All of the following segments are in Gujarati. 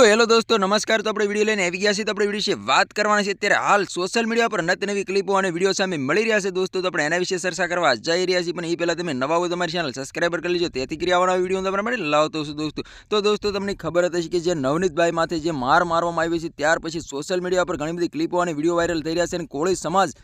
તો હેલો દોસ્તો નમસ્કાર. તો આપણે વીડિયો લઈને આવી ગયા છીએ. તો આપણે વીડિયો વિશે વાત કરવાના છે. અત્યારે હાલ સોશિયલ મીડિયા પર નત નવી ક્લિપો અને વીડિયો સામે મળી રહ્યા છે દોસ્તો. તો આપણે એના વિશે ચર્ચા કરવા જઈ રહ્યા છીએ. પણ એ પહેલાં તમે નવા હોય તમારી ચેનલ સબસ્ક્રાઈબર કરી લેજો. તેથી કરી આવવાના વીડિયો તમારા માટે લાવતો છું દોસ્તો. તો દોસ્તો તમને ખબર હતી કે જે નવનીતભાઈ માથે જે માર મારવામાં આવી છે ત્યાર પછી સોશિયલ મીડિયા પર ઘણી બધી ક્લિપો અને વીડિયો વાયરલ થઈ રહ્યા છે. અને કોળી સમાજ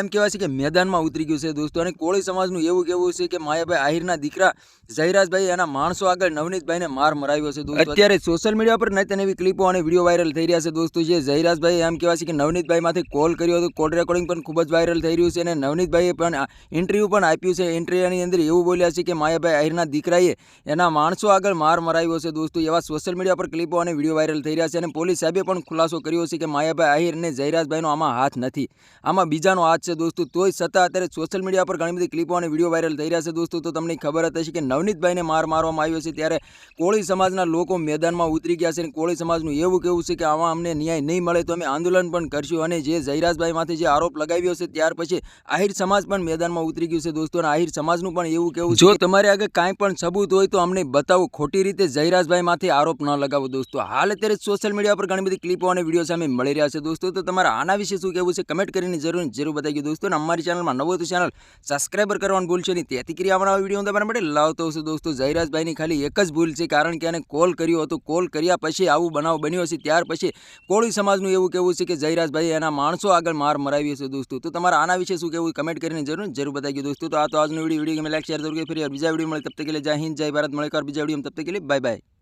એમ કહેવાય છે કે મેદાનમાં ઉતરી ગયું છે દોસ્તો. અને કોળી સમાજનું એવું કહેવું છે કે માયાભાઈ આહિરના દીકરા જયરાજભાઈ એના માણસો આગળ નવનીતભાઈને માર મરાવ્યો છે દોસ્તો. અત્યારે સોશિયલ મીડિયા પર નત નવી ક્લિપો અને વીડિયો વાયરલ થઈ રહ્યા છે દોસ્તો જે જયરાજભાઈ એમ કહેવાય છે કે નવનીતભાઈમાંથી કોલ કર્યો હતો. કોલ રેકોર્ડિંગ પણ ખૂબ જ વાયરલ થઈ રહ્યું છે અને નવનીતભાઈએ પણ ઇન્ટરવ્યૂ પણ આપ્યું છે. ઇન્ટરવ્યૂની અંદર એવું બોલ્યા છે કે માયાભાઈ આહિરના દીકરાએ એના માણસો આગળ માર મરાવ્યો છે દોસ્તો. એવા સોશિયલ મીડિયા પર ક્લિપો અને વીડિયો વાયરલ થઈ રહ્યા છે અને પોલીસ સાહેબે પણ ખુલાસો કર્યો છે કે માયાભાઈ આહિર અને જયરાજભાઈનો આમાં હાથ નથી. આમાં બીજાનો હાથ છે દોસ્તો. તોય છતાં અત્યારે સોશિયલ મીડિયા પર ઘણી બધી ક્લિપો અને વીડિયો વાયરલ થઈ રહ્યા છે દોસ્તો. તો તમને ખબર હતી કે નવનીતભાઈને માર મારવામાં આવ્યો છે. ત્યારે કોળી સમાજના લોકો મેદાનમાં ઉતરી ગયા છે અને કોળી સમાજનું એવું કેવું છે કે આમાં અમને ન્યાય નહીં મળે તો અમે આંદોલન પણ કરશું અને જે જયરાજભાઈ માથે જે આરોપ લગાવ્યો છે ત્યાર પછી આહિર સમાજ પણ મેદાનમાં ઉતરી ગયું છે દોસ્તો અને આહિર સમાજનું પણ એવું કેવું જો તમારે આગળ કાંઈ પણ સબૂત હોય તો અમને બતાવો. ખોટી રીતે જયરાજભાઈ માથે આરોપ ન લગાવો દોસ્તો. હાલ અત્યારે સોશિયલ મીડિયા પર ઘણી બધી ક્લિપો અને વીડિયો સામે મળી રહ્યા છે દોસ્તો. તો તમારા આના વિશે શું કહેવું છે કમેન્ટ કરીને જરૂર જરૂર બતાવી દોસ્તો અને અમારી ચેનલમાં નવો તો ચેનલ સબસ્ક્રાઈબર કરવાનું ભૂલશો નહીં. તેથી કરી આવવાના વીડિયો તમારા માટે લાવતો છું દોસ્તો. જયરાજભાઈની ખાલી એક જ ભૂલ છે કારણ કે એને કોલ કર્યો હતો. કોલ કર્યા પછી આવું બનાવ બન્યો છે ત્યાર પછી કોળી સમાજનું એવું કહેવું છે કે જયરાજભાઈ એના માણસો આગળ માર મરાવી છે દોસ્તો. તો તમારા આના વિશે શું કહેવું? કમેન્ટ કરીને જરૂર જરૂર બતાવી દોસ્તો. તો આ તો આજનો વીડિયો વીડિયો ગમે લાઈક શેર જરૂર ફરી બીજા વીડિયો મળે. તબ તક કે જય હિન્દ, જય ભારત. મળે બીજા વીડિયો તબ તક કે બાય બાય